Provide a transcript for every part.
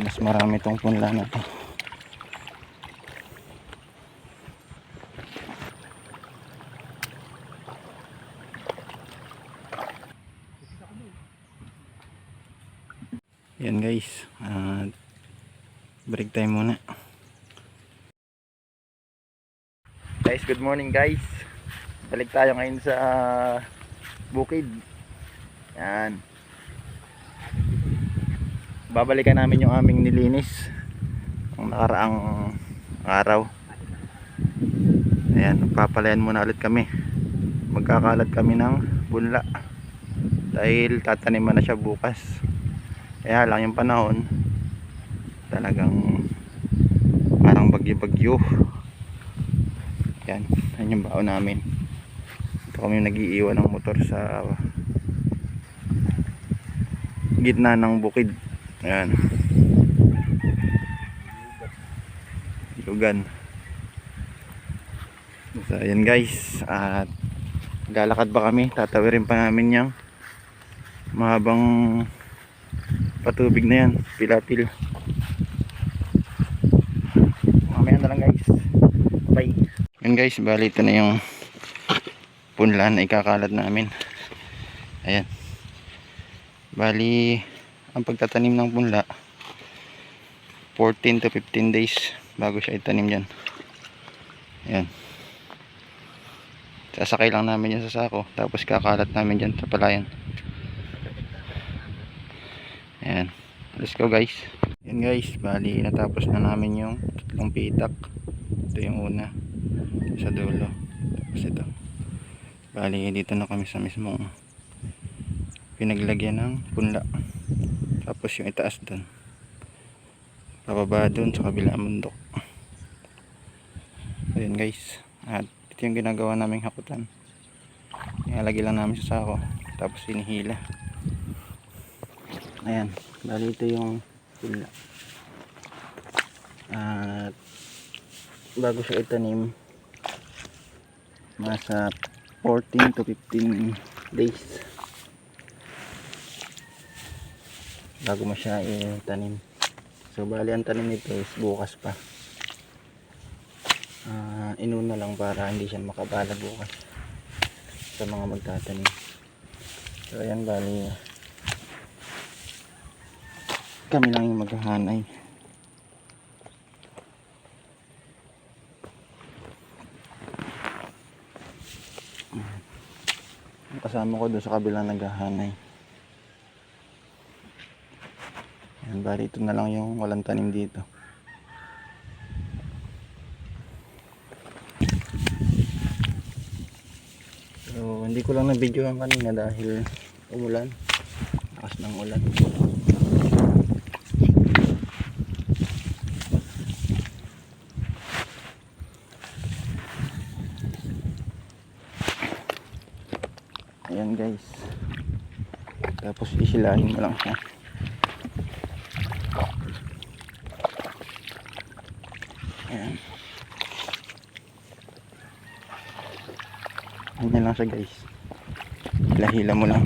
mas marami tong punla na to. Yan guys. Ah, break time muna. Guys good morning guys. Balik tayo ngayon sa bukid. Yan babalikan namin yung aming nilinis ang nakaraang araw. Ayan papalayan muna ulit kami. Magkakalat kami ng bunla. Dahil tataniman na siya bukas. Kaya lang yung panahon talagang parang bagyo-bagyo. Yan yan yung baon namin. Ito kami nagiiwan ng motor sa gitna ng bukid ayan. Lugan. So ayan guys. At lalakad pa kami? Tatawirin pa namin yung mahabang patubig na yan. Pilapil. Mamaya na lang guys. Bye. Yan guys. Bali ito na yung punlan na ikakalat namin. Ayan. Bali ang pagtatanim ng punla 14 to 15 days bago siya itanim yan ayan. Sasakay lang namin yan sa sako tapos kakalat namin dyan sa palayan. Ayan. Let's go guys. Yan guys. Bali natapos na namin yung tatlong pitak. Ito yung una sa dulo. Tapos ito. Bali dito na kami sa mismong pinaglagyan ng punla tapos yung itaas dun. Pababa dun sa kabilang mundok ayun guys. At ito yung ginagawa naming hakutan nilalagay lang namin sa sako. Tapos hinihila ayan. Bali ito yung punla at bago siya itanim nasa 14 to 15 days bago mo siya itanim. So bali ang tanim nito is bukas pa. Ah, inuna lang para hindi siya makabala bukas sa mga magtatanim. So ayan bali. Kami lang yung maghahanay. Kasama ko doon sa kabilang naghahanay Yan, bali ito na lang yung walang tanim dito. So, hindi ko lang na video kanina dahil umulan. Lakas ng ulan. Ayan guys. Tapos isilahin mo lang siya. Ayan. Ganyan lang siya guys. Hila-hila mo lang.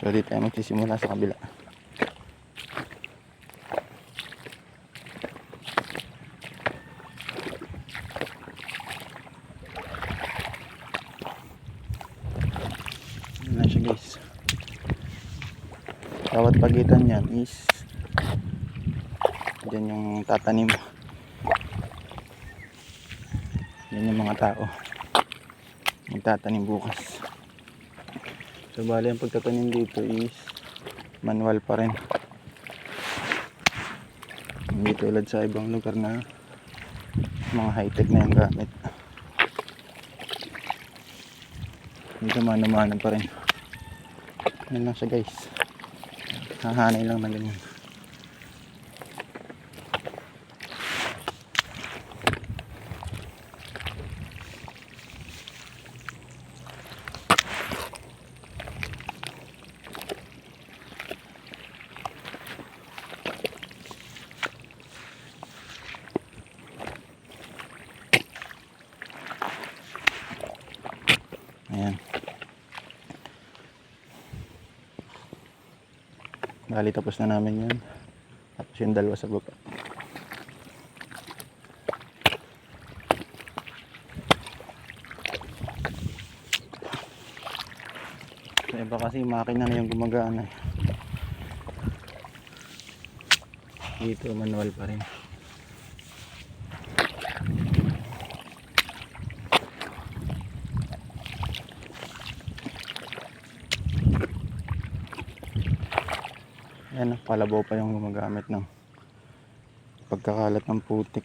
So dito tayo magsisimula sa kabila. Yan lang siya guys. Bawat pagitan yan is Diyan yung tatanim. Yan yung mga tao. Magtatanim bukas. So bali ang pagtatanim dito is manual pa rin. Hindi tulad sa ibang lugar na mga high-tech na yung gamit. Dito mano-mano pa rin. Yan lang siya guys. Hahanay lang na ganyan. Bali tapos na namin yun. Tapos yung dalawa sa baba. Sa iba kasi makina na yung gumagana. Dito manual pa rin. Ayan, palabaw pa yung gumagamit ng pagkakalat ng putik.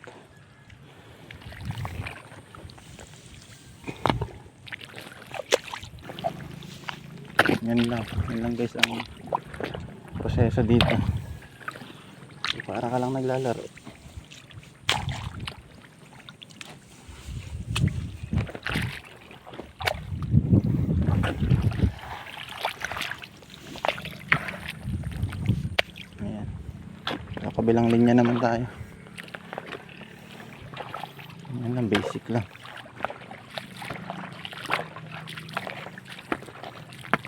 Yan lang. Yan lang guys ang proseso dito. Para ka lang naglalaro. Ayan. Sa kabilang linya naman tayo. Yan lang, basic lang.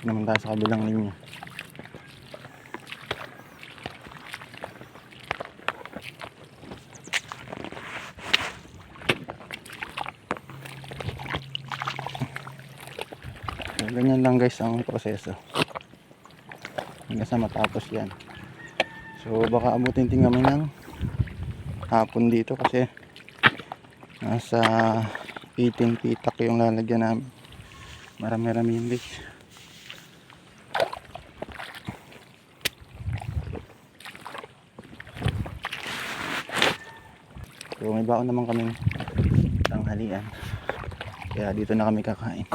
naman tayo sa kabilang linya. So, ganyan lang guys ang proseso. Hanggang sa matapos yan. So baka abutin din kami ng hapon dito kasi nasa 18 pitak yung lalagyan namin. Marami-rami yun guys. So may baon naman kaming tanghalian. Kaya dito na kami kakain.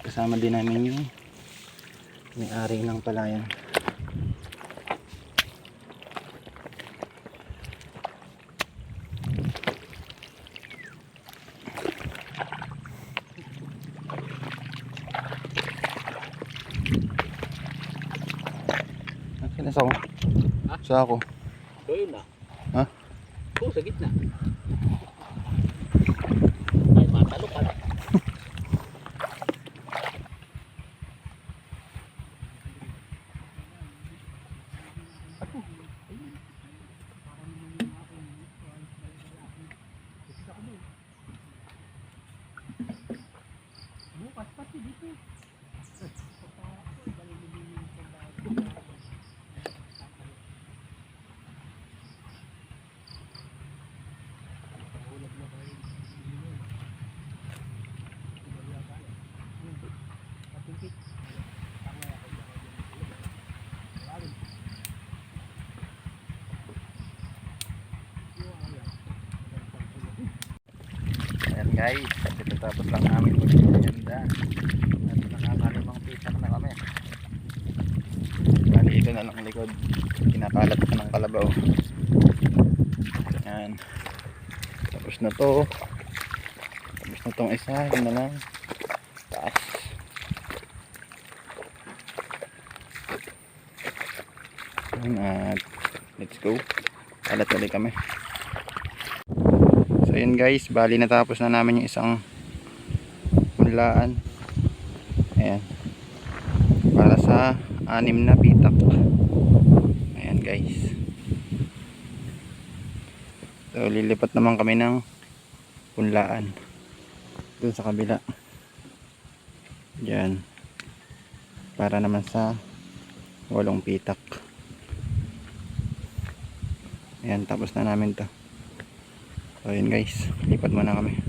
Kasama din namin yung may-ari ng palayan. Nakina sa ako. Ha? Sa ako. So yun na. Ha? Oo, sa gitna. Guys, tapos lang namin maganda. At nakakalimang pitak na kami. Bali na lang ang likod. Kinakalat ko ng kalabaw. Ayan. Tapos na to. Tapos na tong isa. Yun na lang. Taas. At let's go. Kalat ulit kami. Yun guys, bali natapos na namin yung isang punlaan. Ayan. Para sa anim na pitak. Ayan guys. So lilipat naman kami ng punlaan. Doon sa kabila. Yan. Para naman sa walong pitak. Ayan, tapos na namin to. So yun guys, lipat muna kami.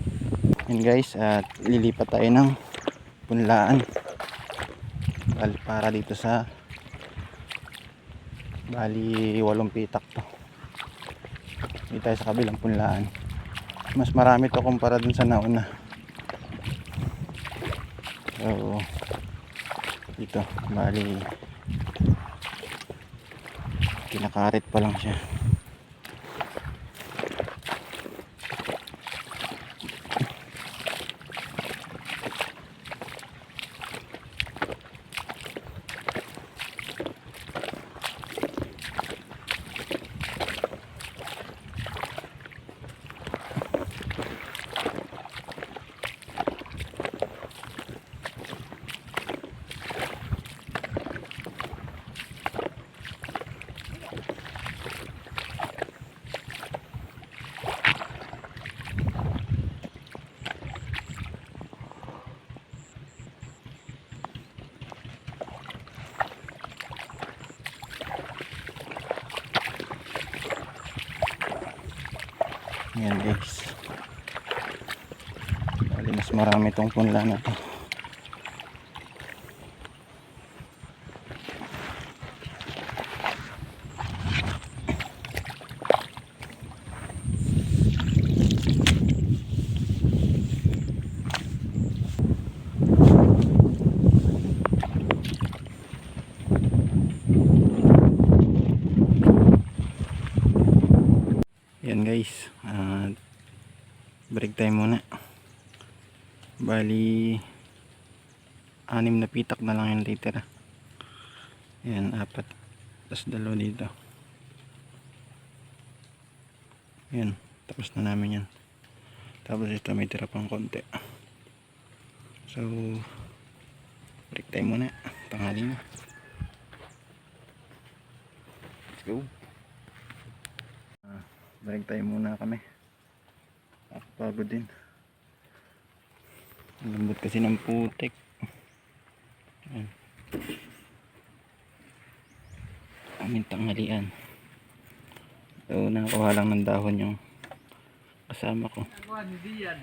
Yun guys, at lilipat tayo ng punlaan. Para dito sa bali walong pitak to. Dito tayo sa kabilang punlaan. Mas marami to kumpara dun sa nauna. So dito, bali kinakarit pa lang siya. Marami tong punla na to. Yan guys. ah break time muna. Bali anim na pitak na lang yung litera. Yan, apat. Tapos dalawa dito. Yan, tapos na namin yan. Tapos ito may tira pang konti. So, break time muna. Tanghali na. Let's go. Break time muna kami. Nakapagod din. Lambot kasi ng putik. Ayan. Aming tanghalian. So, nakakuha lang ng dahon yung kasama ko. Hindi yan.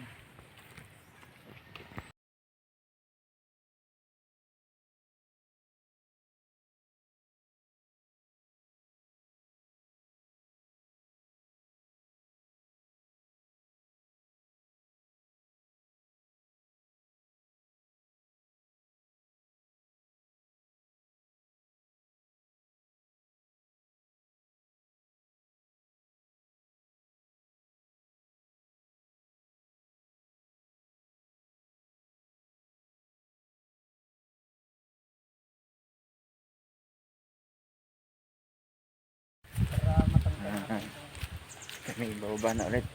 Kami bababa na ulit.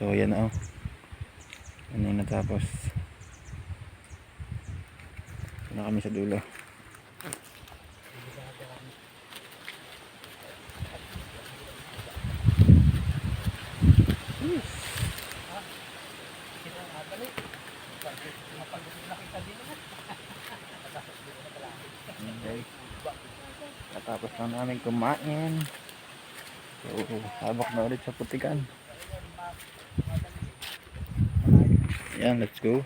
So, yan na oh. Ano na tapos. Ito na kami sa dulo. Okay. Natapos na namin kumain. So, habak na ulit sa putikan. Yan, let's go.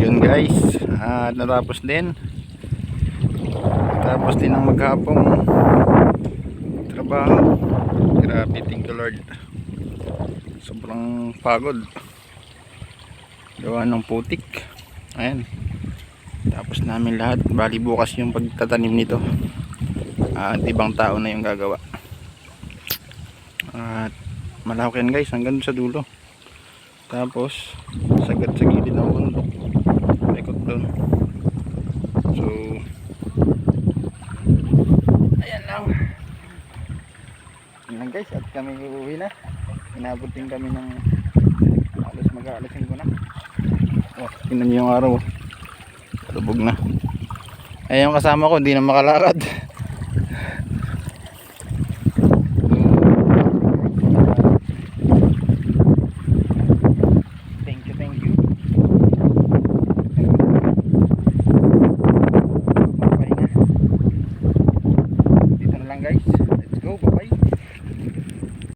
Yun guys, at natapos din. Tapos din ang maghapong trabaho. Grabe, thank you Lord. Sobrang pagod. Gawa ng putik. Ayan. Tapos namin lahat. Bali bukas yung pagtatanim nito. At ibang tao na yung gagawa. At malawak yan guys hanggang sa dulo. Tapos sagad sa ng bundok. Ikot doon. So ayan lang. Yan lang guys at kami uuwi na. Inabot din kami ng alas mag-aalasin ko na. Oh, tingnan niyo yung araw. oh. Kalubog na. Yung kasama ko, hindi na makalakad.